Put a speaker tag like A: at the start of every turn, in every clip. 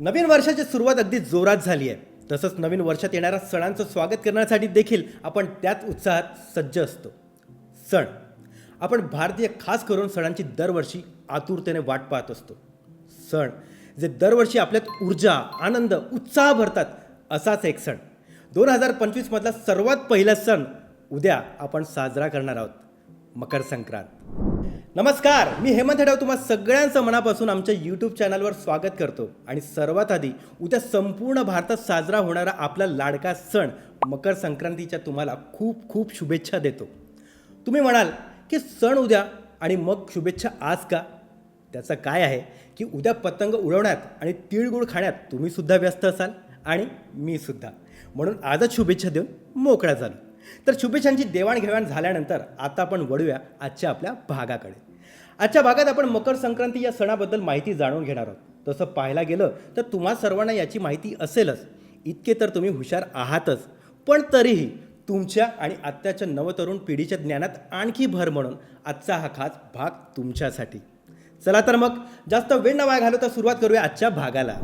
A: नवीन वर्षाची सुरुवात अगदी जोरात झाली आहे. तसंच नवीन वर्षात येणाऱ्या सणांचं स्वागत करण्यासाठी देखील आपण त्याच उत्साहात सज्ज असतो. सण. आपण भारतीय खास करून सणांची दरवर्षी आतुरतेने वाट पाहत असतो. सण. जे दरवर्षी आपल्यात ऊर्जा आनंद उत्साह भरतात असाच एक सण. दोन हजार पंचवीसमधला सर्वात पहिला सण उद्या आपण साजरा करणार आहोत. मकर संक्रांत. नमस्कार मी हेमंत हेडाव तुम्हा सगळ्यांचं मनापासून आमच्या यूट्यूब चॅनलवर स्वागत करतो. आणि सर्वात आधी उद्या संपूर्ण भारतात साजरा होणारा आपला लाडका सण मकर संक्रांतीच्या तुम्हाला खूप खूप शुभेच्छा देतो. तुम्ही म्हणाल की सण उद्या आणि मग शुभेच्छा आज का? त्याचं काय आहे की उद्या पतंग उडवण्यात आणि तिळगुळ खाण्यात तुम्हीसुद्धा व्यस्त असाल आणि मी सुद्धा. म्हणून आजच शुभेच्छा देऊन मोकळ्या झालो. तर शुभेच्छांची देवाणघेवाण झाल्यानंतर आता आपण वळूया आजच्या आपल्या भागाकडे. आजच्या भागात आपण मकर संक्रांती या सणाबद्दल माहिती जाणून घेणार आहोत. तसं पाहायला गेलं तर तुम्हा सर्वांना याची माहिती असेलच. इतके तर तुम्ही हुशार आहातच. पण तरीही तुमच्या आणि आत्ताच्या नवतरुण पिढीच्या ज्ञानात आणखी भर म्हणून आजचा हा खास भाग तुमच्यासाठी. चला तर मग जास्त वेळ न वाया घालवता सुरुवात करूया आजच्या भागाला.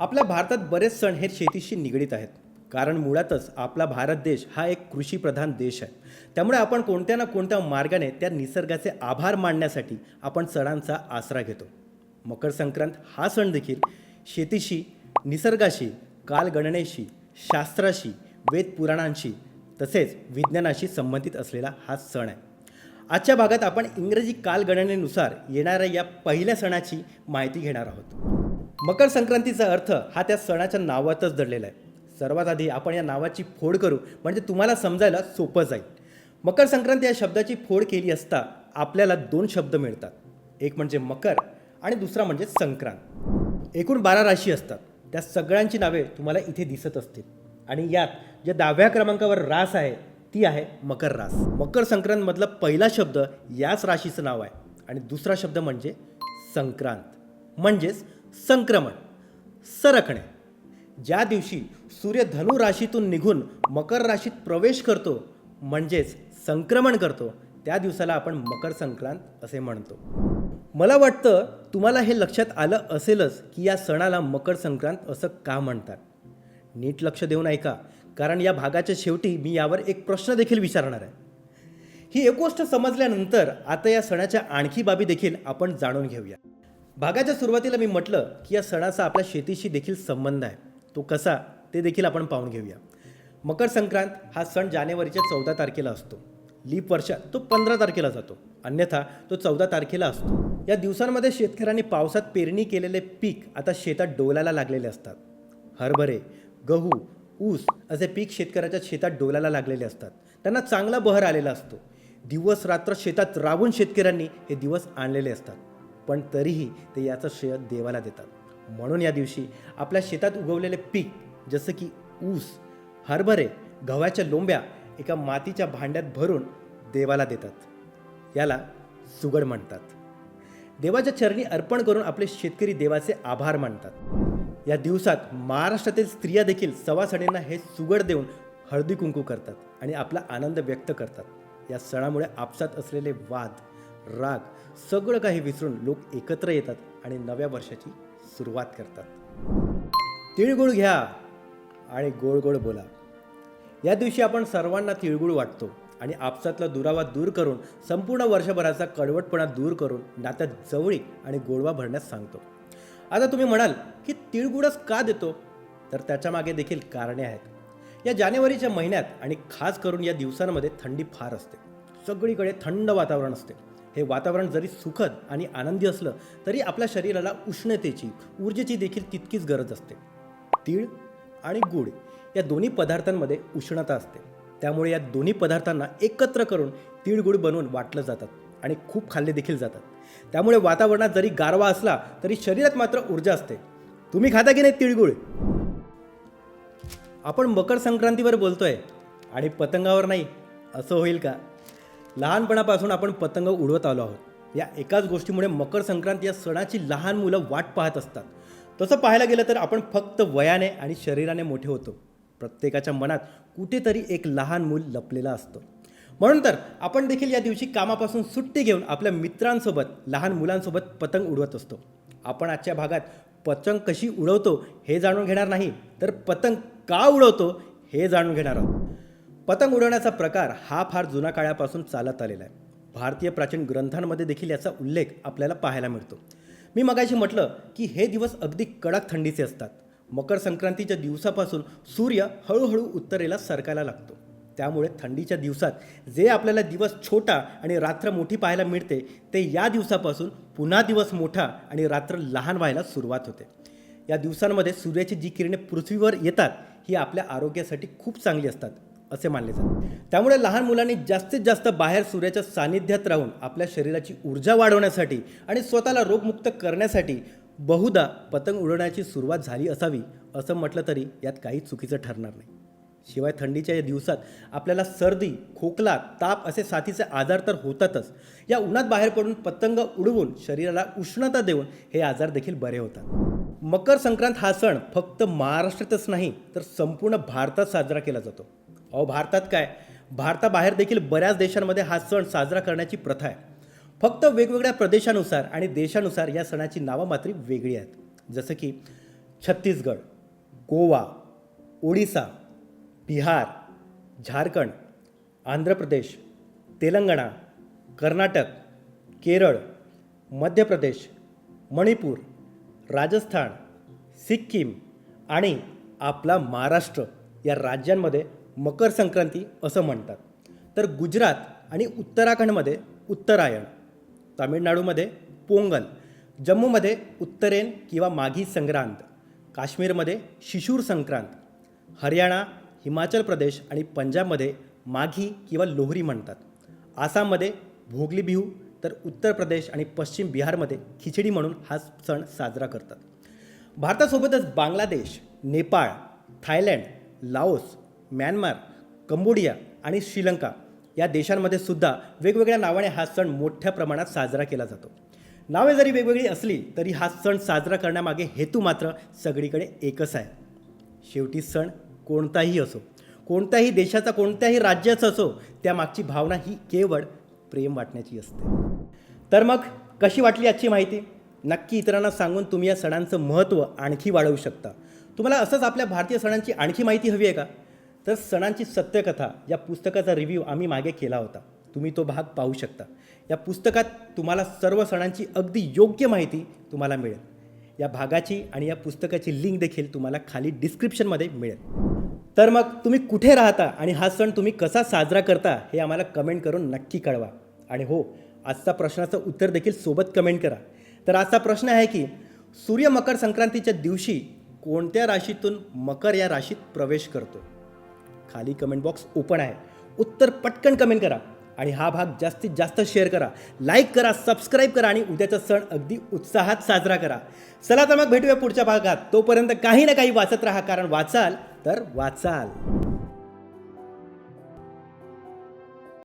A: आपल्या भारतात बरेच सण हे शेतीशी निगडीत आहेत. कारण मुळातच आपला भारत देश हा एक कृषीप्रधान देश आहे. त्यामुळे आपण कोणत्या ना कोणत्या मार्गाने त्या निसर्गाचे आभार मानण्यासाठी आपण सणांचा आसरा घेतो. मकर संक्रांत हा सण देखील शेतीशी निसर्गाशी कालगणनेशी शास्त्राशी वेदपुराणांशी तसेच विज्ञानाशी संबंधित असलेला हा सण आहे. आजच्या भागात आपण इंग्रजी कालगणनेनुसार येणाऱ्या या पहिल्या सणाची माहिती घेणार आहोत. मकर संक्रांतीचा अर्थ हा त्या सणाच्या नावातच दडलेला आहे. सर्वात आधी आपण या नावाची फोड करू. म्हणजे तुम्हाला समजायला सोपं जाईल. मकर संक्रांती या शब्दाची फोड केली असता आपल्याला दोन शब्द मिळतात. एक म्हणजे मकर आणि दुसरा म्हणजे संक्रांत. एकूण बारा राशी असतात. त्या सगळ्यांची नावे तुम्हाला इथे दिसत असतील. आणि यात ज्या दहाव्या क्रमांकावर रास आहे ती आहे मकर रास. मकर संक्रांतमधला पहिला शब्द याच राशीचं नाव आहे. आणि दुसरा शब्द म्हणजे संक्रांत. म्हणजेच संक्रमण. सरकणे. ज्या दिवशी सूर्य धनु राशीतून निघून मकर राशीत प्रवेश करतो म्हणजेच संक्रमण करतो त्या दिवसाला आपण मकर संक्रांत असे म्हणतो. मला वाटतं तुम्हाला हे लक्षात आलं असेलच की या सणाला मकर संक्रांत असं का म्हणतात. नीट लक्ष देऊन ऐका कारण या भागाच्या शेवटी मी यावर एक प्रश्न देखील विचारणार आहे. ही एक गोष्ट समजल्यानंतर आता या सणाच्या आणखी बाबी देखील आपण जाणून घेऊया. भागाच्या सुरुवातीला मी म्हटलं की या सणाचा आपल्या शेतीशी देखील संबंध आहे. तो कसा ते देखील आपण पाहून घेऊया. मकर संक्रांत हा सण जानेवारीच्या चौदा तारखेला असतो. लीप वर्षात तो पंधरा तारखेला जातो. अन्यथा तो चौदा तारखेला असतो. या दिवसांमध्ये शेतकऱ्यांनी पावसात पेरणी केलेले पीक आता शेतात डोलायला लागलेले असतात. हरभरे गहू ऊस असे पीक शेतकऱ्याच्या शेतात डोलायला लागलेले असतात. त्यांना चांगला बहर आलेला असतो. दिवस रात्र शेतात राबून शेतकऱ्यांनी हे दिवस आणलेले असतात. पण तरीही ते याचं श्रेय देवाला देतात. म्हणून या दिवशी आपल्या शेतात उगवलेले पीक जसं की ऊस हरभरे गव्हाच्या लोंब्या एका मातीच्या भांड्यात भरून देवाला देतात. याला सुगड म्हणतात. देवाच्या चरणी अर्पण करून आपले शेतकरी देवाचे आभार मानतात. या दिवसात महाराष्ट्रातील स्त्रिया देखील सवासणींना हे सुगड देऊन हळदी कुंकू करतात आणि आपला आनंद व्यक्त करतात. या सणामुळे आपसात असलेले वाद राग सगळं काही विसरून लोक एकत्र येतात आणि नव्या वर्षाची सुरुवात करतात. तिळगुळ घ्या आणि गोड गोड बोला. या दिवशी आपण सर्वांना तिळगुळ वाटतो आणि आपसातला दुरावा दूर करून संपूर्ण वर्षभराचा कडवटपणा दूर करून नात्यात जवळीक आणि गोडवा भरण्यास सांगतो. आता तुम्ही म्हणाल की तिळगुळच का देतो? तर त्याच्यामागे देखील कारणे आहेत. या जानेवारीच्या महिन्यात आणि खास करून या दिवसांमध्ये थंडी फार असते. सगळीकडे थंड वातावरण असते. हे वातावरण जरी सुखद आणि आनंदी असलं तरी आपल्या शरीराला उष्णतेची ऊर्जेची देखील तितकीच गरज असते. तीळ आणि गूळ या दोन्ही पदार्थांमध्ये उष्णता असते. त्यामुळे या दोन्ही पदार्थांना एकत्र करून तिळगुळ बनवून वाटलं जातात आणि खूप खाल्ले देखील जातात. त्यामुळे वातावरणात जरी गारवा असला तरी शरीरात मात्र ऊर्जा असते. तुम्ही खाता की नाही तिळगुळ आपण मकर संक्रांतीवर बोलतोय आणि पतंगावर नाही. असं होईल का? लहानपणापासून आपण पतंग उडवत आलो आहोत. या एकाच गोष्टीमुळे मकर संक्रांत या सणाची लहान मुलं वाट पाहत असतात. तसं पाहायला गेलं तर आपण फक्त वयाने आणि शरीराने मोठे होतो. प्रत्येकाच्या मनात कुठेतरी एक लहान मूल लपलेलं असतं. म्हणून तर आपण देखील या दिवशी कामापासून सुट्टी घेऊन आपल्या मित्रांसोबत लहान मुलांसोबत पतंग उडवत असतो. आपण आजच्या भागात पतंग कशी उडवतो हे जाणून घेणार नाही तर पतंग का उडवतो हे जाणून घेणार आहोत. पतंग उडवण्याचा प्रकार हा फार जुना काळापासून चालत आलेला आहे. भारतीय प्राचीन ग्रंथांमध्ये देखील याचा उल्लेख आपल्याला पाहायला मिळतो. मी मगाशी म्हटलं की हे दिवस अगदी कडक थंडीचे असतात. मकर संक्रांतीच्या दिवसापासून सूर्य हळूहळू उत्तरेला सरकायला लागतो. त्यामुळे थंडीच्या दिवसात जे आपल्याला दिवस छोटा आणि रात्र मोठी पाहायला मिळते ते या दिवसापासून पुन्हा दिवस मोठा आणि रात्र लहान व्हायला सुरुवात होते. या दिवसांमध्ये सूर्याची जी किरणे पृथ्वीवर येतात ही आपल्या आरोग्यासाठी खूप चांगली असतात. असे मानले जाते. त्यामुळे लहान मुलांनी जास्तीत जास्त बाहेर सूर्याच्या सानिध्यात राहून आपल्या शरीराची ऊर्जा वाढवण्यासाठी आणि स्वतःला रोगमुक्त करण्यासाठी बहुधा पतंग उडवण्याची सुरुवात झाली असावी असं म्हटलं तरी यात काही चुकीचं ठरणार नाही. शिवाय थंडीच्या या दिवसात आपल्याला सर्दी खोकला ताप असे साथीचे आजार तर होतातच. या उन्हात बाहेर पडून पतंग उडवून शरीराला उष्णता देऊन हे आजार देखील बरे होतात. मकर संक्रांत हा सण फक्त महाराष्ट्रातच नाही तर संपूर्ण भारतात साजरा केला जातो. अहो भारतात काय? भारताबाहेर देखील बऱ्याच देशांमध्ये हा सण साजरा करण्याची प्रथा आहे. फक्त वेगवेगळ्या प्रदेशानुसार आणि देशानुसार या सणाची नावं मात्र वेगळी आहेत. जसं की छत्तीसगड गोवा ओडिसा बिहार झारखंड आंध्र प्रदेश तेलंगणा कर्नाटक केरळ मध्य प्रदेश मणिपूर राजस्थान सिक्कीम आणि आपला महाराष्ट्र या राज्यांमध्ये मकर संक्रांती असं म्हणतात. तर गुजरात आणि उत्तराखंडमध्ये उत्तरायण तामिळनाडूमध्ये पोंगल जम्मूमध्ये उत्तरेन किंवा माघी संक्रांत काश्मीरमध्ये शिशूर संक्रांत हरियाणा हिमाचल प्रदेश आणि पंजाबमध्ये माघी किंवा लोहरी म्हणतात. आसाममध्ये भोगली बिहू तर उत्तर प्रदेश आणि पश्चिम बिहारमध्ये खिचडी म्हणून हा सण साजरा करतात. भारतासोबतच Bangladesh Nepal Thailand Laos Myanmar Cambodia आणि श्रीलंका या देशांमध्ये सुद्धा वेगवेगळ्या नावाने हा सण मोठ्या प्रमाणात साजरा केला जातो. नावे जरी वेगवेगळी असली तरी हा सण साजरा करण्यामागे हेतू मात्र सगळीकडे एकच आहे. शेवटी सण कोणताही असो कोणत्याही देशाचा कोणत्याही राज्याचा असो त्यामागची भावना ही केवळ प्रेम वाटण्याची असते. तर मग कशी वाटली आजची माहिती? नक्की इतरांना सांगून तुम्ही या सणांचं महत्त्व आणखी वाढवू शकता. तुम्हाला असंच आपल्या भारतीय सणांची आणखी माहिती हवी आहे का? तर सणांची सत्यकथा या पुस्तकाचा रिव्ह्यू आम्ही मागे केला होता. तुम्ही तो भाग पाहू शकता. या पुस्तकात तुम्हाला सर्व सणांची अगदी योग्य माहिती तुम्हाला मिळेल. या भागाची आणि या पुस्तकाची लिंक देखील तुम्हाला खाली डिस्क्रिप्शनमध्ये मिळेल. तर मग तुम्ही कुठे राहता आणि हा सण तुम्ही कसा साजरा करता हे आम्हाला कमेंट करून नक्की कळवा. आणि हो आजचा प्रश्नाचं उत्तर देखील सोबत कमेंट करा. तर आजचा प्रश्न आहे की सूर्य मकर संक्रांतीच्या दिवशी कोणत्या राशीतून मकर या राशीत प्रवेश करतो? खाली कमेंट बॉक्स ओपन आहे. उत्तर पटकन कमेंट करा आणि हा भाग जास्तीत जास्त शेअर करा. लाईक करा सबस्क्राईब करा आणि उद्याचा सण अगदी उत्साहात साजरा करा. चला तर मग भेटूया पुढच्या भागात. तोपर्यंत काही ना काही वाचत राहा कारण वाचाल तर वाचाल.